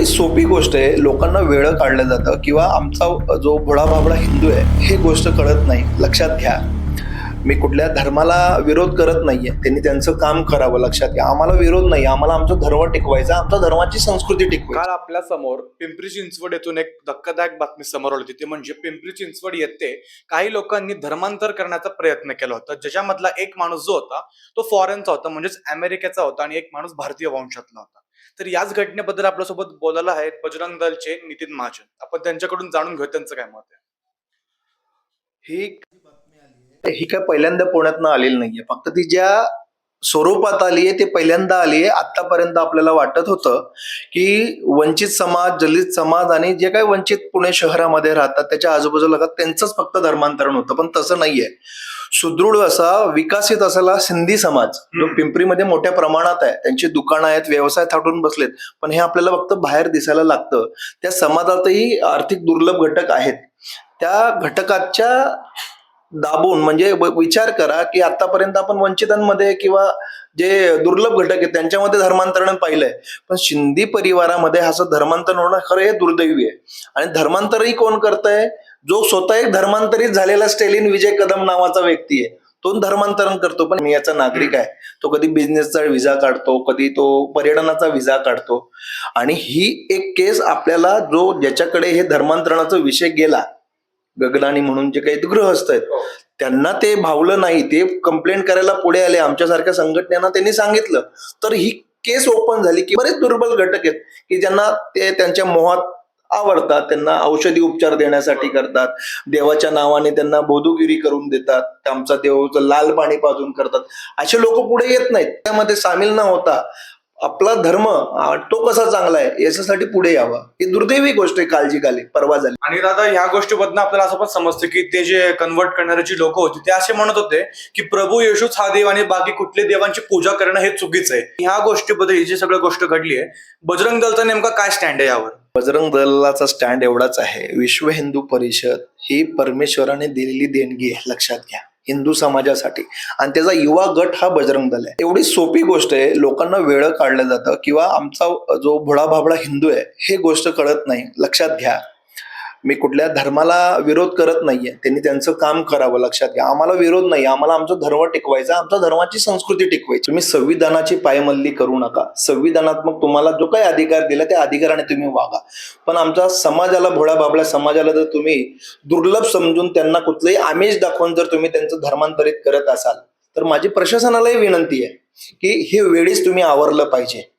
एवढी सोपी गोष्ट आहे लोकांना वेळ काढलं जातं किंवा आमचा जो भोळाभाबडा हिंदू आहे हे गोष्ट कळत नाही. लक्षात घ्या. मी कुठल्या धर्माला विरोध करत नाहीये. त्यांनी त्यांचं काम करावं लक्षात घ्या. आम्हाला विरोध नाही. आम्हाला आमचा धर्म टिकवायचा. आमच्या धर्माची संस्कृती टिकवायची. काल आपल्यासमोर पिंपरी चिंचवड येथून एक धक्कादायक बातमी समोर आली होती. ती म्हणजे पिंपरी चिंचवड येथे काही लोकांनी धर्मांतर करण्याचा प्रयत्न केला होता. ज्याच्यामधला एक माणूस जो होता तो फॉरेनचा होता म्हणजेच अमेरिकेचा होता आणि एक माणूस भारतीय वंशातला होता. तर याच घटनेबद्दल आपल्यासोबत बोलायला आहेत बजरंग दलचे नितीन महाजन. आपण त्यांच्याकडून जाणून घेऊ त्यांचं काय मत आहे. ही ही काय पहिल्यांदा पुण्यातनं आलेली नाहीये. फक्त ती ज्या स्वरूपात आली आहे ते पहिल्यांदा आली आहे. आतापर्यंत आपल्याला वाटत होतं की वंचित समाज दलित समाज आणि जे काही वंचित पुणे शहरामध्ये राहतात त्याच्या आजूबाजूला राहतात त्यांचंच फक्त धर्मांतरण होतं. पण तसं नाहीये. सुदृढ असा विकसित असलेला सिंधी समाज जो. पिंपरीमध्ये मोठ्या प्रमाणात आहे. त्यांची दुकानं आहेत व्यवसाय थाटून बसलेत. पण हे आपल्याला फक्त बाहेर दिसायला लागतं. त्या समाजातही आर्थिक दुर्लभ घटक आहेत. त्या घटकाच्या दाबून म्हणजे विचार करा की आतापर्यंत आपण वंचितांमध्ये किंवा जे दुर्लभ घटक आहेत त्यांच्यामध्ये धर्मांतरण पाहिलंय. पण शिंदी परिवारामध्ये असं धर्मांतरण होणं खरं हे दुर्दैवी आहे. आणि धर्मांतरही कोण करतंय? जो स्वतः एक धर्मांतरित झालेला स्टेलिन विजय कदम नावाचा व्यक्ती आहे. तो धर्मांतरण करतो पण मी याचा नागरिक आहे. तो कधी बिझनेसचा व्हिसा काढतो कधी तो पर्यटनाचा व्हिसा काढतो. आणि ही एक केस आपल्याला जो ज्याच्याकडे हे धर्मांतरणाचा विषय गेला गगनानी म्हणून जे काही गृहस्थ आहेत त्यांना ते भावलं नाही ते कंप्लेंट करायला पुढे आले आमच्यासारख्या संघटनेना त्यांनी सांगितलं. तर ही केस ओपन झाली की बरेच दुर्बल घटक आहेत की ज्यांना ते त्यांच्या मोहात आवडतात त्यांना औषधी उपचार देण्यासाठी करतात देवाच्या नावाने त्यांना बोधुगिरी करून देतात आमचा देवाचं लाल पाणी पाजून करतात. असे लोक पुढे येत नाहीत. त्यामध्ये सामील न होता आपला धर्म तो कसा चांगला आहे याच्यासाठी पुढे यावं. ही दुर्दैवी गोष्ट आहे काळजी खाली परवा झाली. आणि दादा ह्या गोष्टीबद्दल आपल्याला असं पण समजतं की ते जे कन्वर्ट करणारे जी लोक होती ते असे म्हणत होते की प्रभू येशूच हा देव आणि बाकी कुठल्या देवांची पूजा करणं हे चुकीचं आहे. ह्या गोष्टीबद्दल ही जी सगळं गोष्ट घडली आहे बजरंग दलचा नेमका काय स्टँड आहे यावर? बजरंग दलाचा स्टँड एवढाच आहे. विश्व हिंदू परिषद ही परमेश्वराने दिलेली देणगी आहे. लक्षात घ्या. हिंदू समाजासाठी. आणि त्याचा युवा गट हा बजरंग दल आहे. एवढी सोपी गोष्ट आहे लोकांना वेळ काढलं जातं किंवा आमचा जो भोळाभाबडा हिंदू आहे हे गोष्ट कळत नाही. लक्षात घ्या. मी कुठल्या धर्माला विरोध करत नाहीये. त्यांनी त्यांचं काम करावं लक्षात घ्या. आम्हाला विरोध नाही आम्हाला आमचा धर्म टिकवायचा आमच्या धर्माची संस्कृती टिकवायची. तुम्ही संविधानाची पायमल्ली करू नका. संविधानात्मक तुम्हाला जो काही अधिकार दिला त्या अधिकाराने तुम्ही वागा. पण आमच्या समाजाला भोळा बाबळ्या समाजाला जर तुम्ही दुर्लभ समजून त्यांना कुठलंही आमिष दाखवून जर तुम्ही त्यांचं धर्मांतरित करत असाल तर माझी प्रशासनालाही विनंती आहे की हे वेळीच तुम्ही आवरलं पाहिजे.